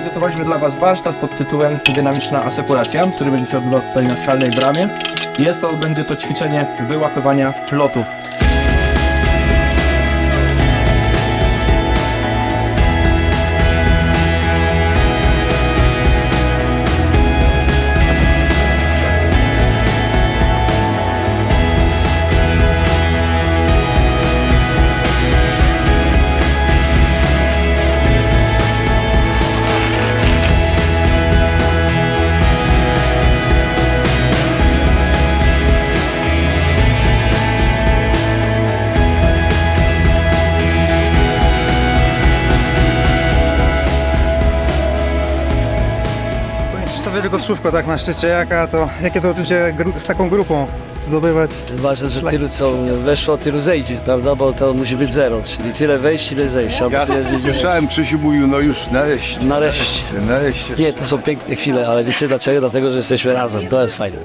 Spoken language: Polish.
przygotowaliśmy dla Was warsztat pod tytułem Dynamiczna asekuracja, który będzie się odbywał tutaj na skalnej bramie. Jest to, będzie to ćwiczenie wyłapywania flotów. Krzysztofie, tylko słówko tak na szczycie, jaka to, jakie to uczucie gru- z taką grupą zdobywać? Ważne, że tylu co weszło, tylu zejdzie, prawda? Bo to musi być zero, czyli tyle wejść, ile zejść. Albo Ja tyle zejść. słyszałem, Krzysiu mówił, no już nareszcie. Nareszcie. Nareszcie. Nie, to są piękne chwile, ale wiecie dlaczego? Dlatego, że jesteśmy razem. To jest fajne.